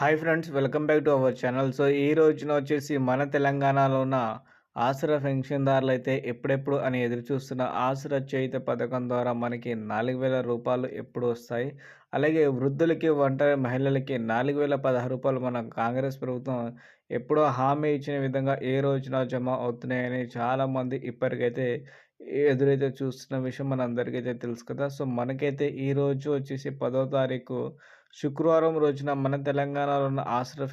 Hi friends welcome back to our channel. So ఈ రోజున వచ్చేసి మన తెలంగాణలో ఉన్న ఆసరా పెన్షన్దారులు అయితే ఎప్పుడెప్పుడు అని ఎదురు చూస్తున్న ఆసరా చేయిత పథకం ద్వారా మనకి నాలుగు వేల రూపాయలు ఎప్పుడు వస్తాయి? అలాగే వృద్ధులకి ఒంటరి మహిళలకి నాలుగు వేల పదహారు రూపాయలు మన కాంగ్రెస్ ప్రభుత్వం ఎప్పుడో హామీ ఇచ్చిన విధంగా ఏ రోజున జమ అవుతున్నాయని చాలామంది ఇప్పటికైతే ఎదురైతే చూస్తున్న విషయం మనందరికైతే తెలుసు కదా సో మనకైతే ఈ రోజు వచ్చేసి పదో తారీఖు శుక్రవారం రోజున మన తెలంగాణలో ఉన్న ఆసరా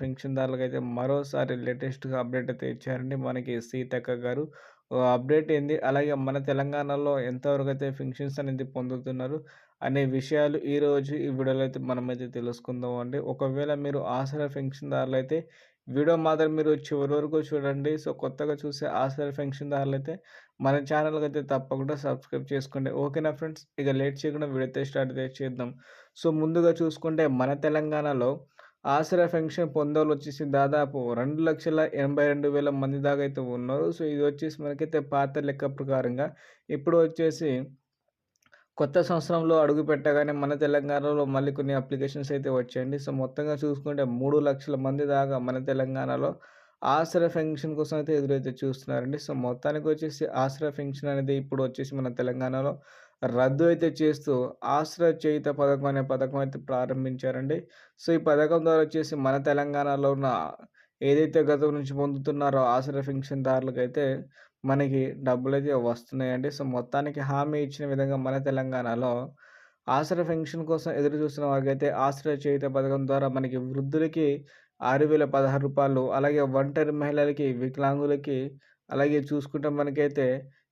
అయితే మరోసారి లేటెస్ట్‌గా అప్డేట్ అయితే ఇచ్చారండి మనకి సీతక్క గారు. అప్డేట్ ఏంది? అలాగే మన తెలంగాణలో ఎంతవరకు అయితే పెన్షన్స్ అనేది పొందుతున్నారు అనే విషయాలు ఈరోజు ఈ వీడియోలో అయితే మనమైతే తెలుసుకుందాం అండి. ఒకవేళ మీరు ఆసరా అయితే వీడియో మాత్రం మీరు చివరి వరకు చూడండి. సో, కొత్తగా చూసే ఆసరా అయితే మన ఛానల్కి అయితే తప్పకుండా సబ్స్క్రైబ్ చేసుకోండి. ఓకేనా ఫ్రెండ్స్? ఇక లేట్ చేయకుండా వీడియో అయితే స్టార్ట్ చేద్దాం. సో, ముందుగా చూసుకుంటే మన తెలంగాణలో ఆసరా పెన్షన్ పొందోళ్ళు వచ్చేసి దాదాపు 2,82,000 మంది దాకా అయితే ఉన్నారు. సో, ఇది వచ్చేసి మనకైతే పాత లెక్క ప్రకారంగా ఇప్పుడు వచ్చేసి కొత్త సంవత్సరంలో అడుగు పెట్టగానే మన తెలంగాణలో మళ్ళీ కొన్ని అప్లికేషన్స్ అయితే వచ్చాయండి. సో, మొత్తంగా చూసుకుంటే మూడు లక్షల మంది దాకా మన తెలంగాణలో ఆసరా పెన్షన్ కోసం అయితే ఎదురైతే చూస్తున్నారండి. సో, మొత్తానికి వచ్చేసి ఆసరా పెన్షన్ అనేది ఇప్పుడు వచ్చేసి మన తెలంగాణలో రద్దు అయితే చేస్తూ ఆసరా చేయుత పథకం అనే పథకం అయితే ప్రారంభించారండి. సో, ఈ పథకం ద్వారా వచ్చేసి మన తెలంగాణలో ఉన్న ఏదైతే గతం నుంచి పొందుతున్నారో ఆసరా అయితే మనకి డబ్బులు అయితే వస్తున్నాయండి. సో, మొత్తానికి హామీ ఇచ్చిన విధంగా మన తెలంగాణలో ఆశ్రయ పెన్షన్ కోసం ఎదురు చూస్తున్న వారికైతే ఆశ్రయ చేయుత పథకం ద్వారా మనకి వృద్ధులకి ఆరు వేల పదహారు రూపాయలు అలాగే ఒంటరి మహిళలకి, వికలాంగులకి అలాగే చూసుకుంటే మనకైతే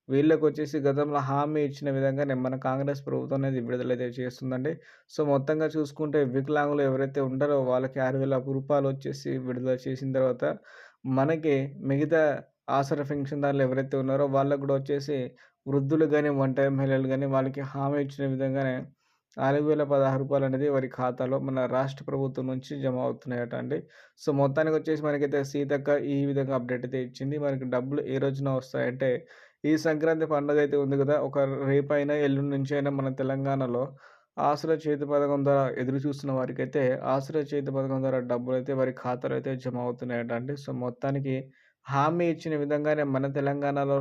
వీళ్ళకొచ్చేసి గతంలో హామీ ఇచ్చిన విధంగానే మన కాంగ్రెస్ ప్రభుత్వం అనేది విడుదలైతే చేస్తుందండి. సో, మొత్తంగా చూసుకుంటే వికలాంగులు ఎవరైతే ఉంటారో వాళ్ళకి ఆరు వేల రూపాయలు వచ్చేసి విడుదల చేసిన తర్వాత మనకి మిగతా ఆసర పెన్షన్దారులు ఎవరైతే ఉన్నారో వాళ్ళకి కూడా వచ్చేసి వృద్ధులు కానీ ఒంటరి మహిళలు కానీ వాళ్ళకి హామీ ఇచ్చిన విధంగానే నాలుగు వేల పదహారు రూపాయలు అనేది వారి ఖాతాలో మన రాష్ట్ర ప్రభుత్వం నుంచి జమ అవుతున్నాయట అండి. సో, మొత్తానికి వచ్చేసి మనకైతే సీతక్క ఈ విధంగా అప్డేట్ అయితే ఇచ్చింది. మనకి డబ్బులు ఏ రోజున వస్తాయంటే ఈ సంక్రాంతి పండుగ అయితే ఉంది కదా! ఒక రేపైనా, ఎల్లుండి నుంచి అయినా మన తెలంగాణలో ఆసరా చేతి పథకం ద్వారా ఎదురు చూస్తున్న వారికైతే ఆసరా చేతి పథకం ద్వారా డబ్బులు అయితే వారి ఖాతాలో అయితే జమ అవుతున్నాయట అండి. సో, మొత్తానికి హామీ ఇచ్చిన విధంగానే మన తెలంగాణలో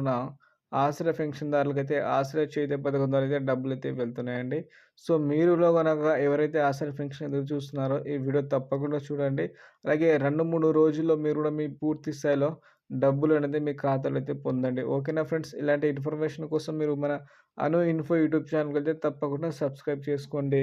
ఆశ్రయ ఆసరా అయితే ఆశ్రయ చేతి పథకం ద్వారా అయితే డబ్బులైతే వెళ్తున్నాయండి. సో, మీరులో కనుక ఎవరైతే ఆశ్రయ పెన్షన్ ఎదురు చూస్తున్నారో ఈ వీడియో తప్పకుండా చూడండి. అలాగే 2, 3 రోజుల్లో మీరు కూడా మీ పూర్తి స్థాయిలో డబ్బులు అనేది మీ ఖాతాలో అయితే పొందండి. ఓకేనా ఫ్రెండ్స్? ఇలాంటి ఇన్ఫర్మేషన్ కోసం మీరు మన అను ఇన్ఫో యూట్యూబ్ ఛానల్‌కైతే తప్పకుండా సబ్స్క్రైబ్ చేసుకోండి.